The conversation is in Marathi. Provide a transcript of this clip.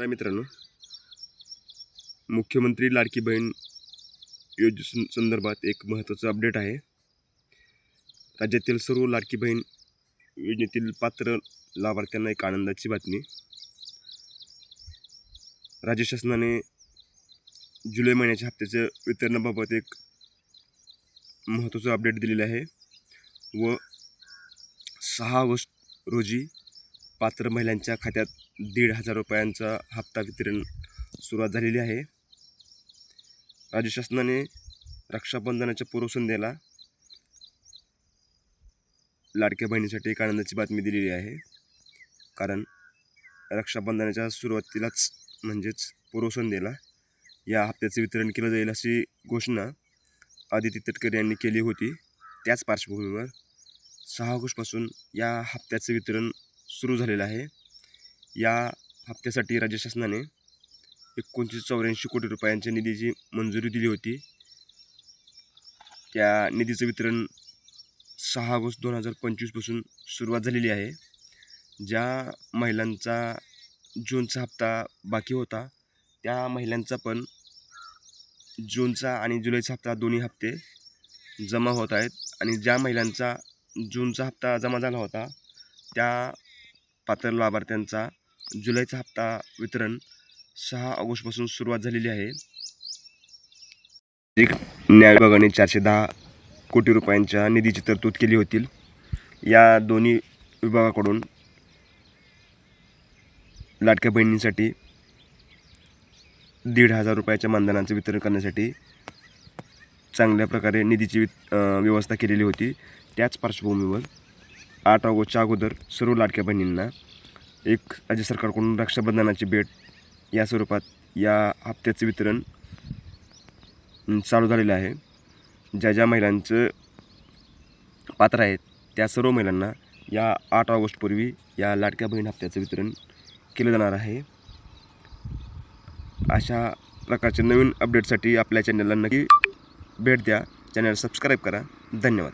काय मित्रांनो? मुख्यमंत्री लाडकी बहीण योजने संदर्भात एक महत्त्वाचं अपडेट आहे. राज्यातील सर्व लाडकी बहीण योजनेतील पात्र लाभार्थ्यांना एक आनंदाची बातमी. राज्य शासनाने जुलै महिन्याच्या हप्त्याच्या वितरणाबाबत एक महत्त्वाचं अपडेट दिलेलं आहे. व सहा ऑगस्ट रोजी पात्र महिलांच्या खात्यात दीड हजार रुपयांचा हप्ता वितरण सुरुवात झालेली आहे. राज्य शासनाने रक्षाबंधनाच्या पूर्वसंध्येला लाडक्या बहिणीसाठी एक आनंदाची बातमी दिलेली आहे. कारण रक्षाबंधनाच्या सुरुवातीलाच म्हणजेच पूर्वसंध्येला या हप्त्याचे वितरण केलं जाईल अशी घोषणा आदिती तटकरे यांनी केली होती. त्याच पार्श्वभूमीवर सहा ऑगस्टपासून या हप्त्याचे वितरण सुरू झालेला आहे. या हप्त्यासाठी राज्य शासनाने एकोणतीस चौऱ्याऐंशी कोटी रुपयांच्या निधीची मंजुरी दिली होती. त्या निधीचं वितरण सहा ऑगस्ट दोन हजार पंचवीसपासून सुरुवात झालेली आहे. ज्या महिलांचा जूनचा हप्ता बाकी होता त्या महिलांचा पण जूनचा आणि जुलैचा हप्ता दोन्ही हप्ते जमा होत आहेत. आणि ज्या महिलांचा जूनचा हप्ता जमा झाला होता त्या पात्र लाभार्थ्यांचा जुलैचा हप्ता वितरण सहा ऑगस्टपासून सुरुवात झालेली आहे. एक न्याय विभागाने चारशे दहा कोटी रुपयांच्या निधीची तरतूद केली होती. या दोन्ही विभागाकडून लाडक्या बहिणींसाठी दीड हजार रुपयाच्या मानधनाचं वितरण करण्यासाठी चांगल्या प्रकारे निधीची व्यवस्था केलेली होती. त्याच पार्श्वभूमीवर आठ ऑगस्टच्या अगोदर सर्व लाडक्या बहिणींना एक राज्य सरकारकडून रक्षाबंधनाची भेट या स्वरूपात या हप्त्याचं वितरण चालू झालेलं आहे. ज्या ज्या महिलांचं पात्र आहेत त्या सर्व महिलांना या आठ ऑगस्टपूर्वी या लाडक्या बहीण हप्त्याचं वितरण केलं जाणार आहे. अशा प्रकारच्या नवीन अपडेटसाठी आपल्या चॅनलला नक्की भेट द्या. चॅनल सबस्क्राईब करा. धन्यवाद.